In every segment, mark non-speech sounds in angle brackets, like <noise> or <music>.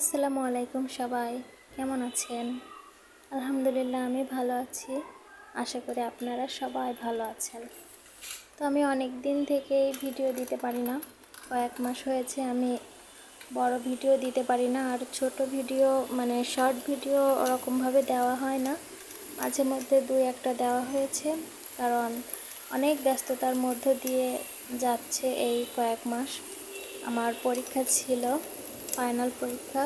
আসসালামু আলাইকুম সবাই, কেমন আছেন? আলহামদুলিল্লাহ, আমি ভালো আছি। আশা করি আপনারা সবাই ভালো আছেন। তো আমি অনেক দিন থেকেই ভিডিও দিতে পারি না। কয়েক মাস হয়েছে আমি বড় ভিডিও দিতে পারি না, আর ছোট ভিডিও মানে শর্ট ভিডিও ওরকমভাবে দেওয়া হয় না। মাঝে মধ্যে দুই একটা দেওয়া হয়েছে, কারণ অনেক ব্যস্ততার মধ্য দিয়ে যাচ্ছে এই কয়েক মাস। আমার পরীক্ষা ছিল। ফাইনাল পরীক্ষা।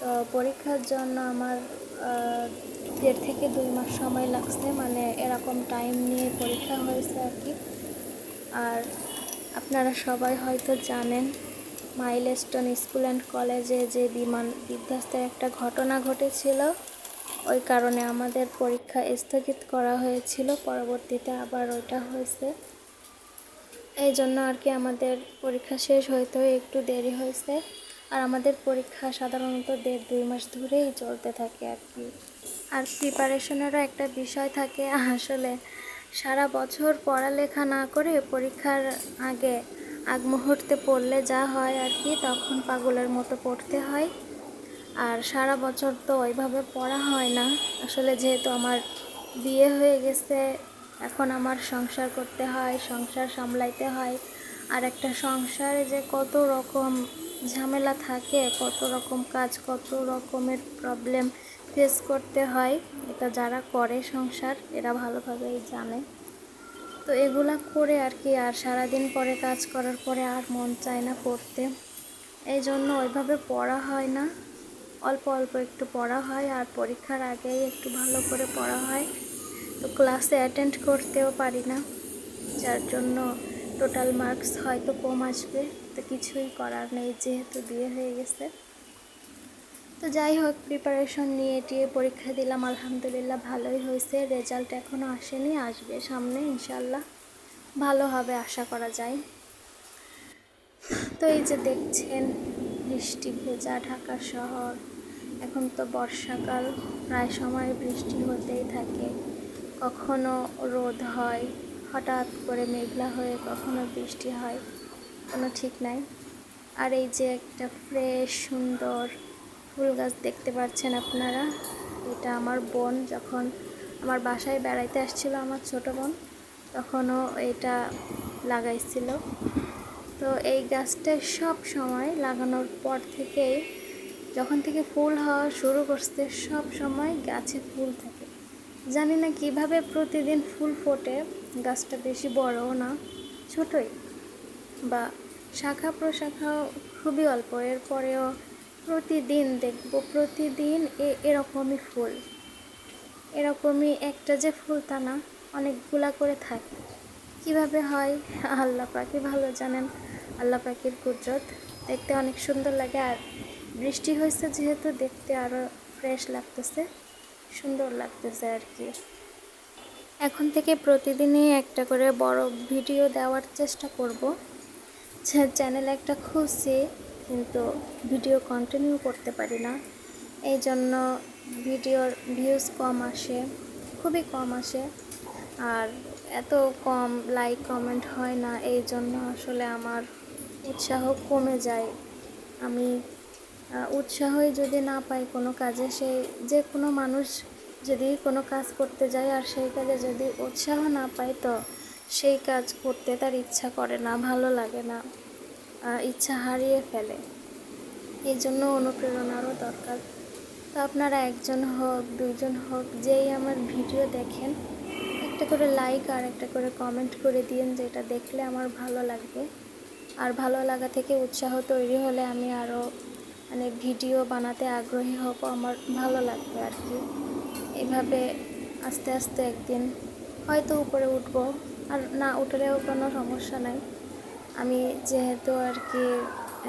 তো পরীক্ষার জন্য আমার দেড় থেকে দুই মাস সময় লাগছে মানে এরকম টাইম নিয়ে পরীক্ষা হয়েছে আর কি। আর আপনারা সবাই হয়তো জানেন মাইলস্টোন স্কুল অ্যান্ড কলেজে যে বিমান, বিধ্বস্তের একটা ঘটনা ঘটেছিল। ওই কারণে আমাদের পরীক্ষা স্থগিত করা হয়েছিল, পরবর্তীতে আবার ওইটা হয়েছে। এই জন্য আর কি আমাদের পরীক্ষা শেষ হইতেও একটু দেরি হয়েছে। আর আমাদের পরীক্ষা সাধারণত দেড় দুই মাস ধরেই চলতে থাকে আর কি। আর প্রিপারেশনেরও একটা বিষয় থাকে, আসলে সারা বছর পড়ালেখা না করে পরীক্ষার আগে আগ মুহূর্তে পড়লে যা হয় আর কি, তখন পাগলের মতো পড়তে হয়। আর সারা বছর তো ওইভাবে পড়া হয় না। আসলে যেহেতু আমার বিয়ে হয়ে গেছে, এখন আমার সংসার করতে হয়, সংসার সামলাইতে হয়। আর একটা সংসারে যে কত রকম ঝামেলা থাকে, কত রকম কাজ, কত রকমের প্রবলেম ফেস করতে হয়। এটা যারা করে সংসার, এরা ভালোভাবেই জানে। তো এগুলা করে আর কি, আর সারাদিন পরে কাজ করার পরে আর মন চায় না পড়তে এই জন্য ওইভাবে পড়া হয় না। অল্প অল্প একটু পড়া হয়, আর পরীক্ষার আগেই একটু ভালো করে পড়া হয়। তো ক্লাসে অ্যাটেন্ড করতেও পারি না। যার জন্য টোটাল মার্কস হয়তো কম আসবে। তো কিছুই করার নেই, যেহেতু বিয়ে হয়ে গেছে। তো যাই হোক প্রিপারেশন নিয়ে টিয়ে পরীক্ষা দিলাম, আলহামদুলিল্লাহ ভালোই হয়েছে। রেজাল্ট এখনও আসেনি, আসবে সামনে ইনশাল্লাহ ভালো হবে, আশা করা যায়। তো এই যে দেখছেন, বৃষ্টি ভেজা ঢাকা শহর। এখন তো বর্ষাকাল, প্রায় সময় বৃষ্টি হতেই থাকে। কখনো রোদ হয়, হঠাৎ করে মেঘলা হয়ে কখনো বৃষ্টি হয়। কোনো ঠিক নাই। আর এই যে একটা ফ্রেশ সুন্দর ফুল গাছ দেখতে পাচ্ছেন আপনারা, এটা আমার বোন যখন আমার বাসায় বেড়াইতে আসছিল, আমার ছোট বোন, তখনও এটা লাগাইছিল। তো এই গাছটা সব সময় লাগানোর পর থেকেই, যখন থেকে ফুল হওয়া শুরু করছে, সব সময় গাছে ফুল থাকে। জানি না কীভাবে প্রতিদিন ফুল ফোটে, গাছটা বেশি বড়ও না, ছোটই। বা শাখা প্রশাখাও খুবই অল্প। এরপরেও প্রতিদিন দেখব, প্রতিদিন এ, এরকমই ফুল। এরকমই একটা যে ফুল তা না, অনেকগুলা করে থাকে। কীভাবে হয়? <laughs> আল্লাহ পাখি ভালো জানেন। আল্লাহ পাখির কুদরত দেখতে অনেক সুন্দর লাগে। আর বৃষ্টি হয়েছে যেহেতু, দেখতে আরও ফ্রেশ লাগতেছে, সুন্দর লাগতেছে আর কি। এখন থেকে প্রতিদিনই একটা করে বড় ভিডিও দেওয়ার চেষ্টা করব। চ্যানেল একটা খুঁজছি কিন্তু ভিডিও কন্টিনিউ করতে পারি না। এই জন্য ভিডিওর ভিউজ কম আসে, খুবই কম আসে। আর এত কম লাইক কমেন্ট হয় না, এই জন্য আসলে আমার উৎসাহ কমে যায়। আমি উৎসাহই যদি না পাই কোনো কাজে, সেই যে কোনো মানুষ যদি কোনো কাজ করতে যায় আর সেই কাজে যদি উৎসাহ না পায়, তো সেই কাজ করতে তার ইচ্ছা করে না, ভালো লাগে না ইচ্ছা হারিয়ে ফেলে। এই জন্য অনুপ্রেরণারও দরকার। তো আপনারা একজন হোক, দুইজন হোক, যেই আমার ভিডিও দেখেন, একটা করে লাইক আর একটা করে কমেন্ট করে দিন যেটা দেখলে আমার ভালো লাগবে। আর ভালো লাগা থেকে উৎসাহ তৈরি হলে আমি আরও মানে ভিডিও বানাতে আগ্রহী হব, আমার ভালো লাগবে আর কি। এভাবে আস্তে আস্তে একদিন হয়তো উপরে উঠবো। আর না উঠলেও কোনো সমস্যা নাই। আমি যেহেতু আর কি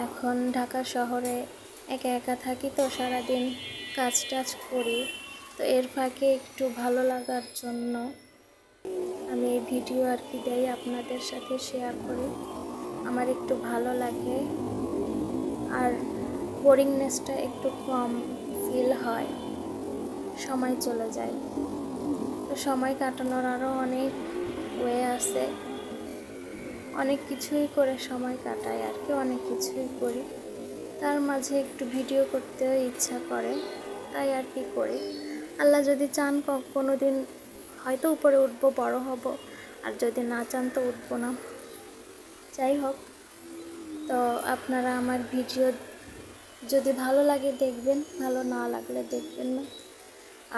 এখন ঢাকা শহরে একা একা থাকি তো সারাদিন কাজ টাজ করি, তো এর ফাঁকে একটু ভালো লাগার জন্য আমি এই ভিডিও আর কি দেই আপনাদের সাথে শেয়ার করি। আমার একটু ভালো লাগে আর বোরিংনেসটা একটু কম ফিল হয়। সময় চলে যায়। তো সময় কাটানোর আরও অনেক ওয়ে আছে। অনেক কিছুই করে সময় কাটাই, আর কি অনেক কিছুই করি। তার মাঝে একটু ভিডিও করতেও ইচ্ছা করে, তাই আর কি করি। আল্লাহ যদি চান কোনো দিন হয়তো উপরে উঠবো, বড় হব, আর যদি না চান তো উঠবো না। যাই হোক, তো আপনারা আমার ভিডিও যদি ভালো লাগে দেখবেন, ভালো না লাগলে দেখবেন না।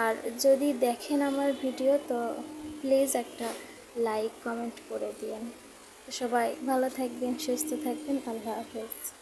আর যদি দেখেন আমার ভিডিও, তো প্লিজ একটা লাইক কমেন্ট করে দিয়েন। সবাই ভালো থাকবেন সুস্থ থাকবেন। আল্লাহ হাফেজ।